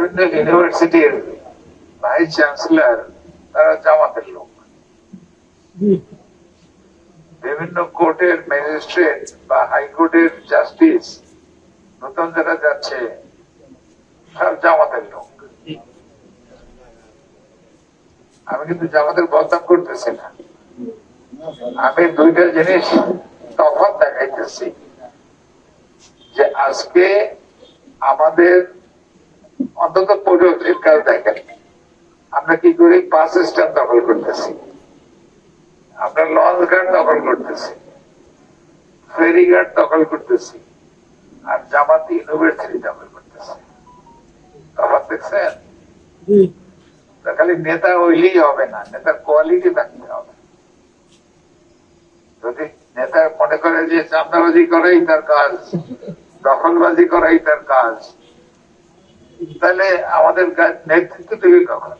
ইউনিভার্সিটির vice chancellor তারা জামাতের লোক বিভিন্ন কোর্টের ম্যাজিস্ট্রেট বা হাইকোর্টের জাস্টিস নতুন যারা যাচ্ছে সব জামাতের লোক আমি কিন্তু জামাতের বদনাম করতেছি না আমি দুইটা জিনিস তখন দেখাইতেছি যে আজকে আমাদের অন্তত পরিবর্তিত কাজ দেখেন। আমরা কি করি? বাস স্ট্যান্ড দখল করতেছি। আমরা লঞ্চ ঘাট দখল করতেছি। ফেরি ঘাট দখল করতেছি। আর জামাতি ইউনিভার্সিটি দখল করতেছি। তফাৎ দেখছেন? খালি নেতা হইলেই হবে না নেতার কোয়ালিটি থাকতে হবে। যদি নেতা মনে করে যে চামদাবাজি করাই তার কাজ দখলবাজি করাই তার কাজ তাহলে আমাদের নেতৃত্ব দেবে কখন?